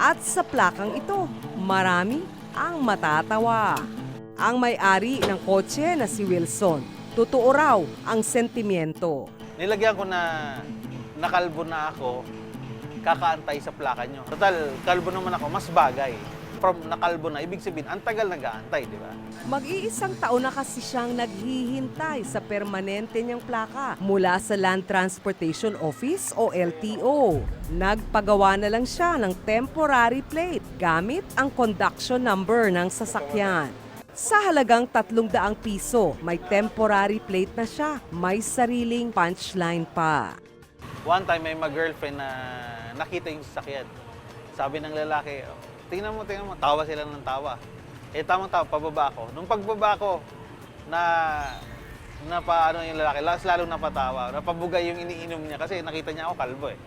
At sa plakang ito, marami ang matatawa. Ang may-ari ng kotse na si Wilson, totoo raw ang sentimiento. Nilagyan ko na nakalbo na ako, kakaantay sa plaka nyo. Total, kalbo naman ako, mas bagay. From nakalbo na, ibig sabihin, ang tagal nag-aantay, di ba? Mag-iisang taon na kasi siyang naghihintay sa permanente niyang plaka mula sa Land Transportation Office o LTO. Nagpagawa na lang siya ng temporary plate gamit ang conduction number ng sasakyan. Sa halagang 300 piso, may temporary plate na siya. May sariling punchline pa. One time, may mga-girlfriend na nakita yung sasakyan. Sabi ng lalaki, "Oh, tingnan mo, tingnan mo. Tawa sila ng tawa. Eh, tamang tawa, pababa ako. Nung pagbaba ko, na napa ano yung lalaki, lalo lalong napatawa. Napabugay yung iniinom niya kasi nakita niya ako kalbo eh.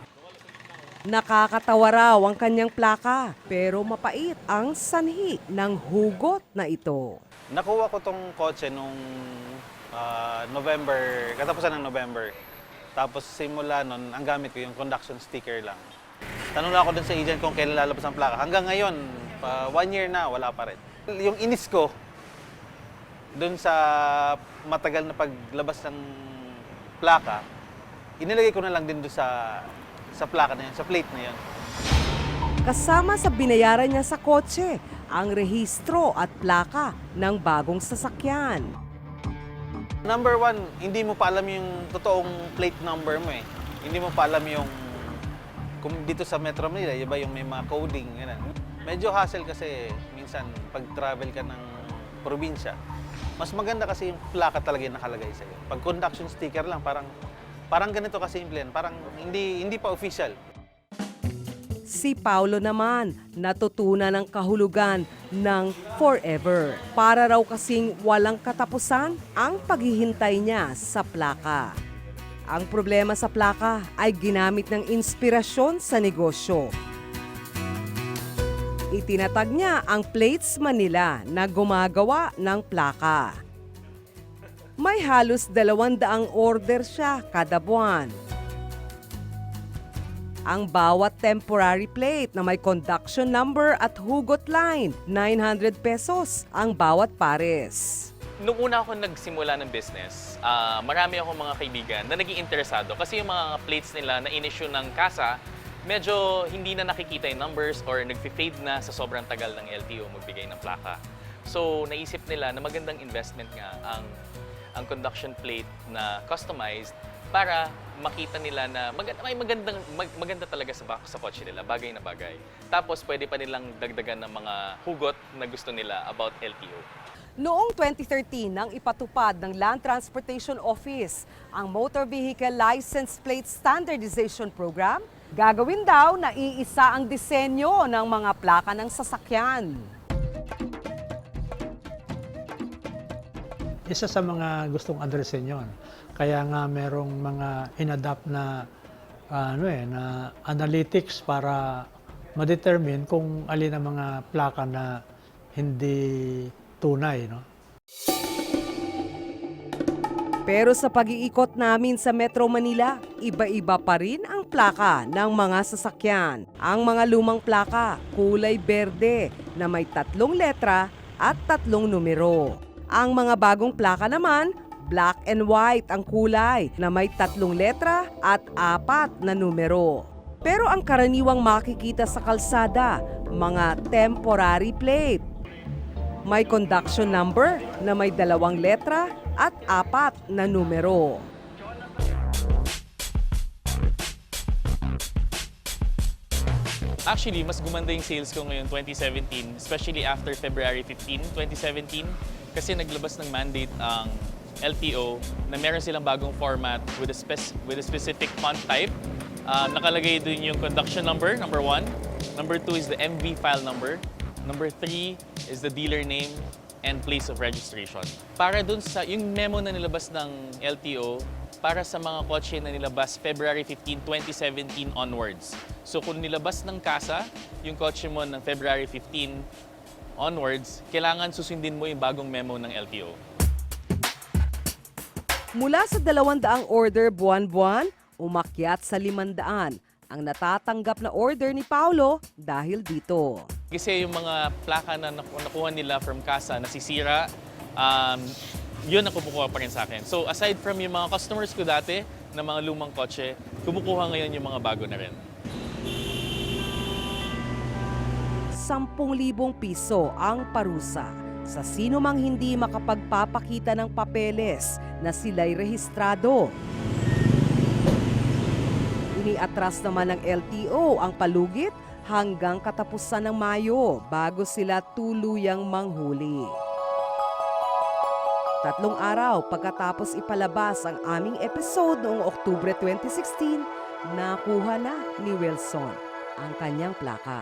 Nakakatawa raw ang kanyang plaka, pero mapait ang sanhi ng hugot na ito. Nakuha ko tong kotse nung ah, November, katapusan ng November. Tapos simula nun, ang gamit ko yung conduction sticker lang. Tanong ako dun sa agent kung kailan lalabas ang plaka. Hanggang ngayon, pa one year na, wala pa rin. Yung inis ko, dun sa matagal na paglabas ng plaka, inilagay ko na lang din dun sa sa plaka na yun, sa plate na yun. Kasama sa binayaran niya sa kotse ang rehistro at plaka ng bagong sasakyan. Number one, hindi mo pa alam yung totoong plate number mo eh. Hindi mo pa alam yung kung dito sa Metro Manila, iba yung may mga coding, ganun. Medyo hassle kasi minsan pag travel ka ng probinsya, mas maganda kasi yung plaka talaga yung nakalagay sa'yo. Pag conduction sticker lang, parang parang ganito kasi simple yan. Parang hindi hindi pa official. Si Paulo naman natutunan ng kahulugan ng forever. Para raw kasing walang katapusan ang paghihintay niya sa plaka. Ang problema sa plaka ay ginamit ng inspirasyon sa negosyo. Itinatag niya ang Plates Manila na gumagawa ng plaka. May halos dalawandaang order siya kada buwan. Ang bawat temporary plate na may conduction number at hugot line, 900 pesos ang bawat pares. Nung una ako nagsimula ng business, ah, marami akong mga kaibigan na naging interesado kasi yung mga plates nila na in-issue ng kasa, medyo hindi na nakikita yung numbers or nag-fade na sa sobrang tagal ng LTO magbigay ng plaka. So naisip nila na magandang investment nga ang ang conduction plate na customized para makita nila na maganda, may magandang mag- maganda talaga sa sa kotse nila, bagay na bagay. Tapos pwede pa nilang dagdagan ng mga hugot na gusto nila about LTO. Noong 2013 nang ipatupad ng Land Transportation Office ang Motor Vehicle License Plate Standardization Program, gagawin daw na iisa ang disenyo ng mga plaka ng sasakyan. isa sa mga gustong addressin yon. Kaya nga merong mga inadapt na ano eh na analytics para ma-determine kung alin ang mga plaka na hindi tunay, no? Pero sa pag-iikot namin sa Metro Manila, iba-iba pa rin ang plaka ng mga sasakyan. Ang mga lumang plaka, kulay berde na may tatlong letra at tatlong numero. Ang mga bagong plaka naman, black and white ang kulay na may tatlong letra at apat na numero. Pero ang karaniwang makikita sa kalsada, mga temporary plate may conduction number na may dalawang letra at apat na numero. Actually, mas gumanda yung sales ko ngayon 2017, especially after February 15, 2017, kasi naglabas ng mandate ang LTO na meron silang bagong format with a, spec- with a specific font type. Um, nakalagay dun yung conduction number, number one. Number two is the MV file number. Number three is the dealer name and place of registration. Para dun sa, yung memo na nilabas ng LTO, para sa mga kotse na nilabas February 15, 2017 onwards. So kung nilabas ng kasa yung kotse mo ng February 15 onwards, kailangan susundin mo yung bagong memo ng LTO. Mula sa 200 order buwan-buwan, umakyat sa 500 ang natatanggap na order ni Paulo dahil dito. Kasi yung mga plaka na naku- nakuha nila from casa nasisira, um, yun ang kumukuha pa rin sa akin. So aside from yung mga customers ko dati na mga lumang kotse, kumukuha ngayon yung mga bago na rin. 10,000 piso ang parusa sa sino mang hindi makapagpapakita ng papeles na sila'y rehistrado. Iniatras naman ng LTO ang palugit hanggang katapusan ng Mayo bago sila tuluyang manghuli. Tatlong araw pagkatapos ipalabas ang aming episode noong Oktubre 2016, nakuha na ni Wilson ang kanyang plaka.